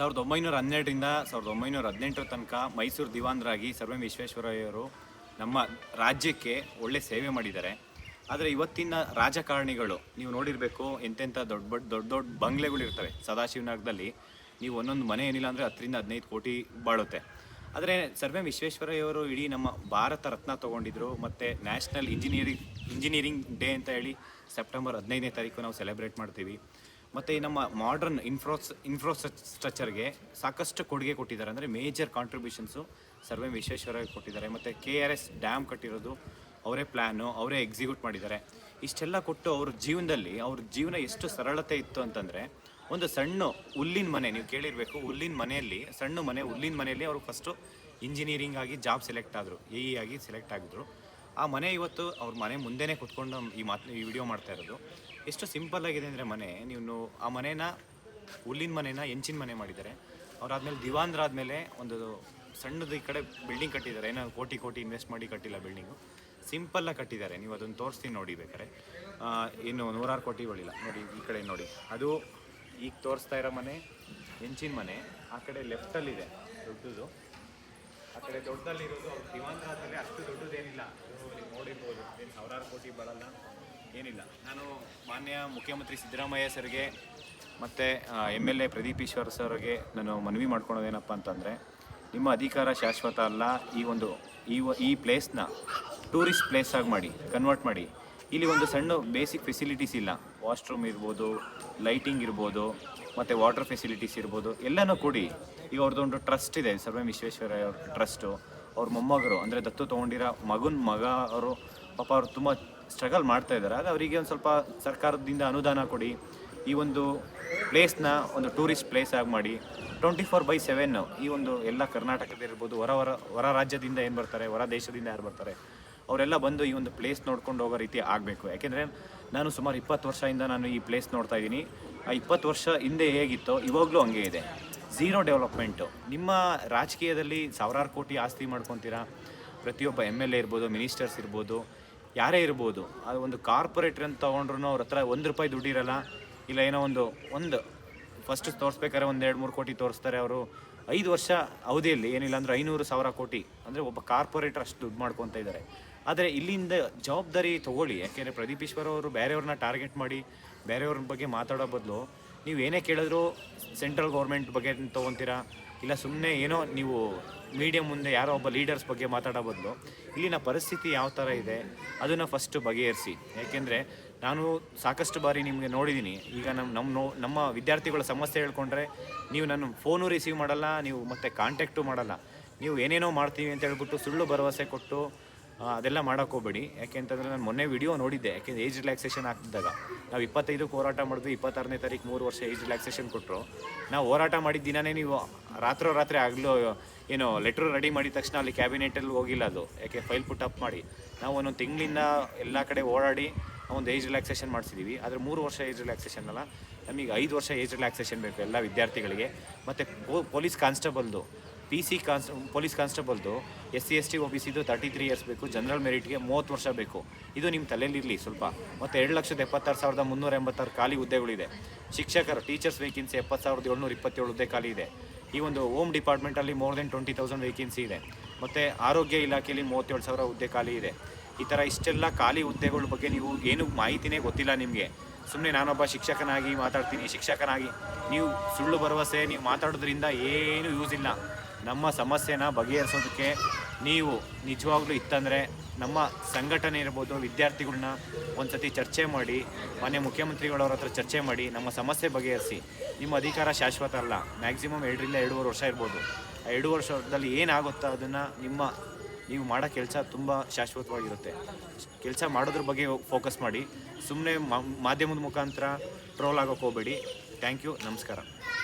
ಸಾವಿರದ ಒಂಬೈನೂರ ಹನ್ನೆರಡರಿಂದ ಸಾವಿರದ ಒಂಬೈನೂರ ಹದಿನೆಂಟರ ತನಕ ಮೈಸೂರು ದಿವಾನರಾಗಿ ಸರ್ ಎಂ ವಿಶ್ವೇಶ್ವರಯ್ಯವರು ನಮ್ಮ ರಾಜ್ಯಕ್ಕೆ ಒಳ್ಳೆ ಸೇವೆ ಮಾಡಿದ್ದಾರೆ. ಆದರೆ ಇವತ್ತಿನ ರಾಜಕಾರಣಿಗಳು, ನೀವು ನೋಡಿರಬೇಕು ಎಂತೆಂಥ ದೊಡ್ಡ ದೊಡ್ಡ ದೊಡ್ಡ ದೊಡ್ಡ ಬಂಗ್ಲೆಗಳು ಇರ್ತವೆ ಸದಾಶಿವನಗರದಲ್ಲಿ. ನೀವು ಒಂದೊಂದು ಮನೆ ಏನಿಲ್ಲ ಅಂದರೆ ಹತ್ತರಿಂದ ಹದಿನೈದು ಕೋಟಿ ಬಾಳುತ್ತೆ. ಆದರೆ ಸರ್ವೆ ವಿಶ್ವೇಶ್ವರಯ್ಯವರು ಇಡೀ ನಮ್ಮ ಭಾರತ ರತ್ನ ತೊಗೊಂಡಿದ್ರು ಮತ್ತು ನ್ಯಾಷನಲ್ ಇಂಜಿನಿಯರಿಂಗ್ ಇಂಜಿನಿಯರಿಂಗ್ ಡೇ ಅಂತ ಹೇಳಿ ಸೆಪ್ಟೆಂಬರ್ ಹದಿನೈದನೇ ತಾರೀಕು ನಾವು ಸೆಲೆಬ್ರೇಟ್ ಮಾಡ್ತೀವಿ. ಮತ್ತು ಈ ನಮ್ಮ ಮಾಡರ್ನ್ ಇನ್ಫ್ರಾಸ್ ಇನ್ಫ್ರಾಸ್ಟ್ರಕ್ಚರ್ಗೆ ಸಾಕಷ್ಟು ಕೊಡುಗೆ ಕೊಟ್ಟಿದ್ದಾರೆ. ಅಂದರೆ ಮೇಜರ್ ಕಾಂಟ್ರಿಬ್ಯೂಷನ್ಸು ಸರ್ವೆ ವಿಶ್ವೇಶ್ವರಯ್ಯ ಕೊಟ್ಟಿದ್ದಾರೆ. ಮತ್ತು ಕೆ ಆರ್ ಎಸ್ ಡ್ಯಾಮ್ ಕಟ್ಟಿರೋದು, ಅವರೇ ಪ್ಲ್ಯಾನು ಅವರೇ ಎಕ್ಸಿಕ್ಯೂಟ್ ಮಾಡಿದ್ದಾರೆ. ಇಷ್ಟೆಲ್ಲ ಕೊಟ್ಟು ಅವ್ರ ಜೀವನದಲ್ಲಿ, ಅವ್ರ ಜೀವನ ಎಷ್ಟು ಸರಳತೆ ಇತ್ತು ಅಂತಂದರೆ, ಒಂದು ಸಣ್ಣ ಹುಲ್ಲಿನ ಮನೆ, ನೀವು ಕೇಳಿರಬೇಕು, ಹುಲ್ಲಿನ ಮನೆಯಲ್ಲಿ, ಸಣ್ಣ ಮನೆ, ಹುಲ್ಲಿನ ಮನೆಯಲ್ಲಿ ಅವರು ಫಸ್ಟು ಇಂಜಿನಿಯರಿಂಗ್ ಆಗಿ ಜಾಬ್ ಸೆಲೆಕ್ಟ್ ಆದರು ಎ ಇ ಆಗಿ ಸೆಲೆಕ್ಟ್ ಆಗಿದ್ರು. ಆ ಮನೆ ಇವತ್ತು ಅವ್ರ ಮನೆ ಮುಂದೆನೇ ಕುತ್ಕೊಂಡು ಈ ಮಾತು, ಈ ವಿಡಿಯೋ ಮಾಡ್ತಾ ಇರೋದು. ಎಷ್ಟು ಸಿಂಪಲ್ ಆಗಿದೆ ಅಂದರೆ ಮನೆ ನೀವು ಆ ಮನೇನ, ಹುಲ್ಲಿನ ಮನೇನ ಹೆಂಚಿನ ಮನೆ ಮಾಡಿದ್ದಾರೆ. ಅವ್ರಾದ್ಮೇಲೆ ದಿವಾನ್ರಾದ್ಮೇಲೆ ಒಂದು ಸಣ್ಣದು ಈ ಕಡೆ ಬಿಲ್ಡಿಂಗ್ ಕಟ್ಟಿದ್ದಾರೆ. ಏನೋ ಕೋಟಿ ಕೋಟಿ ಇನ್ವೆಸ್ಟ್ ಮಾಡಿ ಕಟ್ಟಿಲ್ಲ ಬಿಲ್ಡಿಂಗು ಸಿಂಪಲ್ಲಾಗಿ ಕಟ್ಟಿದ್ದಾರೆ. ನೀವು ಅದನ್ನು ತೋರಿಸ್ತೀನಿ ನೋಡಿ ಬೇಕಾರೆ ಇನ್ನು ನೂರಾರು ಕೋಟಿ ಹೊಳಿಲ್ಲ ನೋಡಿ, ಈ ಕಡೆ ನೋಡಿ. ಅದು ಈಗ ತೋರಿಸ್ತಾ ಇರೋ ಮನೆ, ಹೆಂಚಿನ ಮನೆ, ಆ ಕಡೆ ಲೆಫ್ಟಲ್ಲಿದೆ ದೊಡ್ಡದು. ಆ ಕಡೆ ದೊಡ್ಡದಲ್ಲಿರೋದು, ಅವ್ರು ದಿವಾಂತರಾದ್ಮೇಲೆ ಅಷ್ಟು ದೊಡ್ಡದೇನಿಲ್ಲ. ನೀವು ನೋಡಿರ್ಬೋದು, ಏನು ಸಾವಿರಾರು ಕೋಟಿ ಬರಲ್ಲ, ಏನಿಲ್ಲ. ನಾನು ಮಾನ್ಯ ಮುಖ್ಯಮಂತ್ರಿ ಸಿದ್ದರಾಮಯ್ಯ ಸರ್ಗೆ, ಮತ್ತು M L A Pradeep Eshwar ಸರ್ಗೆ ನಾನು ಮನವಿ ಮಾಡ್ಕೊಳೋದೇನಪ್ಪ ಅಂತಂದರೆ, ನಿಮ್ಮ ಅಧಿಕಾರ ಶಾಶ್ವತ ಅಲ್ಲ, ಈ ಒಂದು, ಈ ಈ ಪ್ಲೇಸ್ನ ಟೂರಿಸ್ಟ್ ಪ್ಲೇಸ್ ಆಗಿ ಮಾಡಿ ಕನ್ವರ್ಟ್ ಮಾಡಿ. ಇಲ್ಲಿ ಒಂದು ಸಣ್ಣ ಬೇಸಿಕ್ ಫೆಸಿಲಿಟೀಸ್ ಇಲ್ಲ. ವಾಶ್ರೂಮ್ ಇರ್ಬೋದು, ಲೈಟಿಂಗ್ ಇರ್ಬೋದು, ಮತ್ತು ವಾಟರ್ ಫೆಸಿಲಿಟೀಸ್ ಇರ್ಬೋದು, ಎಲ್ಲನೂ ಕೊಡಿ ಈಗ ಅವ್ರದ್ದೊಂದು ಟ್ರಸ್ಟ್ ಇದೆ ಸರ್ ಎಂ ಅವ್ರ ಟ್ರಸ್ಟು. ಅವ್ರ ಮೊಮ್ಮಗರು, ಅಂದರೆ ದತ್ತು ತೊಗೊಂಡಿರೋ ಮಗನ ಮಗ ಅವರು, ಪಾಪ ಅವರು ತುಂಬ ಸ್ಟ್ರಗಲ್ ಮಾಡ್ತಾ ಇದ್ದಾರೆ. ಆಗ ಅವರಿಗೆ ಒಂದು ಸ್ವಲ್ಪ ಸರ್ಕಾರದಿಂದ ಅನುದಾನ ಕೊಡಿ. ಈ ಒಂದು ಪ್ಲೇಸ್ನ ಒಂದು ಟೂರಿಸ್ಟ್ ಪ್ಲೇಸ್ ಆಗಿ ಮಾಡಿ. ಟ್ವೆಂಟಿ ಫೋರ್ ಬೈ ಸೆವೆನ್ ಈ ಒಂದು ಎಲ್ಲ ಕರ್ನಾಟಕದ ಇರ್ಬೋದು, ಹೊರ ಹೊರ ಹೊರ ರಾಜ್ಯದಿಂದ ಏನು ಬರ್ತಾರೆ, ಹೊರ ದೇಶದಿಂದ ಯಾರು ಬರ್ತಾರೆ, ಅವರೆಲ್ಲ ಬಂದು ಈ ಒಂದು ಪ್ಲೇಸ್ ನೋಡ್ಕೊಂಡು ಹೋಗೋ ರೀತಿ ಆಗಬೇಕು. ಯಾಕೆಂದರೆ ನಾನು ಸುಮಾರು ಇಪ್ಪತ್ತು ವರ್ಷದಿಂದ ನಾನು ಈ ಪ್ಲೇಸ್ ನೋಡ್ತಾ ಇದ್ದೀನಿ. ಆ ಇಪ್ಪತ್ತು ವರ್ಷ ಹಿಂದೆ ಹೇಗಿತ್ತೋ ಇವಾಗಲೂ ಹಂಗೆ ಇದೆ. ಝೀರೋ ಡೆವಲಪ್ಮೆಂಟು ನಿಮ್ಮ ರಾಜಕೀಯದಲ್ಲಿ ಸಾವಿರಾರು ಕೋಟಿ ಆಸ್ತಿ ಮಾಡ್ಕೊತೀರಾ? ಪ್ರತಿಯೊಬ್ಬ ಎಂ ಎಲ್ ಎ ಇರ್ಬೋದು ಮಿನಿಸ್ಟರ್ಸ್ ಇರ್ಬೋದು, ಯಾರೇ ಇರ್ಬೋದು, ಅದು ಒಂದು ಕಾರ್ಪೊರೇಟ್ರ್ ಅಂತ ತೊಗೊಂಡ್ರು ಅವ್ರ ಹತ್ರ ಒಂದು ರೂಪಾಯಿ ದುಡ್ಡಿರಲ್ಲ. ಇಲ್ಲ ಏನೋ ಒಂದು ಒಂದು ಫಸ್ಟ್ ತೋರಿಸ್ಬೇಕಾದ್ರೆ ಒಂದು ಎರಡು, ಮೂರು ಕೋಟಿ ತೋರಿಸ್ತಾರೆ ಅವರು. ಐದು ವರ್ಷ ಅವಧಿಯಲ್ಲಿ ಏನಿಲ್ಲ ಅಂದ್ರೆ ಐನೂರು ಸಾವಿರ ಕೋಟಿ. ಅಂದರೆ ಒಬ್ಬ ಕಾರ್ಪೊರೇಟರ್ ಅಷ್ಟು ದುಡ್ಡು ಮಾಡ್ಕೊತ ಇದ್ದಾರೆ. ಆದರೆ ಇಲ್ಲಿಂದ ಜವಾಬ್ದಾರಿ ತಗೊಳ್ಳಿ. ಯಾಕೆಂದರೆ ಪ್ರದೀಪ್ ಈಶ್ವರ ಅವರು ಬೇರೆಯವ್ರನ್ನ ಟಾರ್ಗೆಟ್ ಮಾಡಿ, ಬೇರೆಯವ್ರ ಬಗ್ಗೆ ಮಾತಾಡೋ ಬದಲು ನೀವು ಏನೇ ಕೇಳಿದ್ರು ಸೆಂಟ್ರಲ್ ಗೌರ್ಮೆಂಟ್ ಬಗ್ಗೆ ತೊಗೊತೀರಾ? ಇಲ್ಲ ಸುಮ್ಮನೆ ಏನೋ ನೀವು ಮೀಡಿಯಾ ಮುಂದೆ ಯಾರೋ ಒಬ್ಬ ಲೀಡರ್ಸ್ ಬಗ್ಗೆ ಮಾತಾಡೋ ಬದಲು ಇಲ್ಲಿನ ಪರಿಸ್ಥಿತಿ ಯಾವ ಥರ ಇದೆ ಅದನ್ನು ಫಸ್ಟ್ ಬಗೆಹರಿಸಿ. ಯಾಕೆಂದರೆ ನಾನು ಸಾಕಷ್ಟು ಬಾರಿ ನಿಮಗೆ ನೋಡಿದ್ದೀನಿ ಈಗ ನಮ್ಮ ನಮ್ಮ ನೋ, ನಮ್ಮ ವಿದ್ಯಾರ್ಥಿಗಳ ಸಮಸ್ಯೆ ಹೇಳ್ಕೊಂಡ್ರೆ ನೀವು ನನ್ನ ಫೋನು ರಿಸೀವ್ ಮಾಡಲ್ಲ, ನೀವು ಮತ್ತೆ ಕಾಂಟ್ಯಾಕ್ಟು ಮಾಡಲ್ಲ. ನೀವು ಏನೇನೋ ಮಾಡ್ತೀವಿ ಅಂತ ಹೇಳ್ಬಿಟ್ಟು ಸುಳ್ಳು ಭರವಸೆ ಕೊಟ್ಟು ಅದೆಲ್ಲ ಮಾಡೋಕ್ಕೆ ಹೋಗ್ಬೇಡಿ. ಯಾಕೆಂತಂದರೆ ನಾನು ಮೊನ್ನೆ ವಿಡಿಯೋ ನೋಡಿದ್ದೆ. ಯಾಕೆಂದ್ರೆ ಏಜ್ ರಿಲ್ಯಾಕ್ಸೇಷನ್ ಆಗ್ತಿದ್ದಾಗ. ನಾವು ಇಪ್ಪತ್ತೈದಕ್ಕೆ ಹೋರಾಟ ಮಾಡಿದ್ವಿ ಇಪ್ಪತ್ತಾರನೇ ತಾರೀಕು ಮೂರು ವರ್ಷ ಏಜ್ ರಿಲ್ಯಾಕ್ಸೇಷನ್ ಕೊಟ್ಟರು ನಾವು ಹೋರಾಟ ಮಾಡಿದ ದಿನನೇ ನೀವು ರಾತ್ರೋ ರಾತ್ರಿ ಆಗಲೂ, ಏನು ಲೆಟ್ರ್ ರೆಡಿ ಮಾಡಿದ ತಕ್ಷಣ ಅಲ್ಲಿ ಕ್ಯಾಬಿನೆಟಲ್ಲಿ ಹೋಗಿಲ್ಲ ಅದು. ಯಾಕೆ ಫೈಲ್ ಪುಟ್ ಅಪ್ ಮಾಡಿ. ನಾವು ಒಂದೊಂದು ತಿಂಗಳಿಂದ ಎಲ್ಲ ಕಡೆ ಓಡಾಡಿ ಒಂದು ಏಜ್ ರಿಲ್ಯಾಕ್ಸೇಷನ್ ಮಾಡಿಸಿದ್ದೀವಿ ಆದರೆ ಮೂರು ವರ್ಷ ಏಜ್ ರಿಲ್ಯಾಕ್ಸೇಷನ್ ಅಲ್ಲ. ನಮಗೆ ಐದು ವರ್ಷ ಏಜ್ ರಿಲ್ಯಾಕ್ಸೇಷನ್ ಬೇಕು ಎಲ್ಲ ವಿದ್ಯಾರ್ಥಿಗಳಿಗೆ. ಮತ್ತು ಪೊಲೀಸ್ ಕಾನ್ಸ್ಟೇಬಲ್ದು ಪಿ ಸಿ ಕಾನ್ಸ್, police ಕಾನ್ಸ್ಟೇಬಲ್ದು, S C, S T, O B ಸಿದು ತರ್ಟಿ ತ್ರೀ ಇಯರ್ಸ್ ಬೇಕು, ಜನರಲ್ ಮೆರಿಟ್ಗೆ ಮೂವತ್ತು ವರ್ಷ ಬೇಕು. ಇದು ನಿಮ್ಮ ತಲೆಯಲ್ಲಿರಲಿ ಸ್ವಲ್ಪ. ಮತ್ತು ಎರಡು ಲಕ್ಷದ ಎಪ್ಪತ್ತಾರು ಸಾವಿರದ ಮುನ್ನೂರ ಎಂಬತ್ತಾರು ಖಾಲಿ ಹುದ್ದೆಗಳಿದೆ. ಶಿಕ್ಷಕರು ಟೀಚರ್ಸ್ ವೇಕೆನ್ಸಿ ಎಪ್ಪತ್ತು ಸಾವಿರದ ಏಳ್ನೂರ ಇಪ್ಪತ್ತೇಳು ಹುದ್ದೆ ಖಾಲಿ ಇದೆ. ಈ ಒಂದು home ಡಿಪಾರ್ಟ್ಮೆಂಟಲ್ಲಿ more than twenty thousand vacancy ಇದೆ. ಮತ್ತು ಆರೋಗ್ಯ ಇಲಾಖೆಯಲ್ಲಿ ಮೂವತ್ತೇಳು ಸಾವಿರ ಹುದ್ದೆ ಖಾಲಿ ಇದೆ. ಈ ಥರ ಇಷ್ಟೆಲ್ಲ ಖಾಲಿ ಹುದ್ದೆಗಳ ಬಗ್ಗೆ ನೀವು ಏನು ಮಾಹಿತಿನೇ ಗೊತ್ತಿಲ್ಲ ನಿಮಗೆ. ಸುಮ್ಮನೆ ನಾನೊಬ್ಬ ಶಿಕ್ಷಕನಾಗಿ ಮಾತಾಡ್ತೀನಿ, ಶಿಕ್ಷಕನಾಗಿ. ನೀವು ಸುಳ್ಳು ಭರವಸೆ, ನೀವು ಮಾತಾಡೋದ್ರಿಂದ ಏನು ಯೂಸ್ ಇಲ್ಲ. ನಮ್ಮ ಸಮಸ್ಯೆನ ಬಗೆಹರಿಸೋದಕ್ಕೆ ನೀವು ನಿಜವಾಗ್ಲೂ ಇತ್ತಂದರೆ ನಮ್ಮ ಸಂಘಟನೆ ಇರ್ಬೋದು ವಿದ್ಯಾರ್ಥಿಗಳನ್ನ ಒಂದು ಸತಿ ಚರ್ಚೆ ಮಾಡಿ, ಮಾನ್ಯ ಮುಖ್ಯಮಂತ್ರಿಗಳವ್ರ ಹತ್ರ ಚರ್ಚೆ ಮಾಡಿ, ನಮ್ಮ ಸಮಸ್ಯೆ ಬಗೆಹರಿಸಿ. ನಿಮ್ಮ ಅಧಿಕಾರ ಶಾಶ್ವತ ಅಲ್ಲ. ಮ್ಯಾಕ್ಸಿಮಮ್ ಎರಡರಿಂದ ಎರಡೂವರೆ ವರ್ಷ ಇರ್ಬೋದು. ಆ ಎರಡು ವರ್ಷದಲ್ಲಿ ಏನಾಗುತ್ತೋ ಅದನ್ನು ನಿಮ್ಮ, ನೀವು ಮಾಡೋ ಕೆಲಸ ತುಂಬ ಶಾಶ್ವತವಾಗಿರುತ್ತೆ. ಕೆಲಸ ಮಾಡೋದ್ರ ಬಗ್ಗೆ ಫೋಕಸ್ ಮಾಡಿ. ಸುಮ್ಮನೆ ಮಾಧ್ಯಮದ ಮುಖಾಂತರ ಟ್ರೋಲ್ ಆಗೋಕ್ಕೆ ಹೋಗಬೇಡಿ. ಥ್ಯಾಂಕ್ ಯು ನಮಸ್ಕಾರ.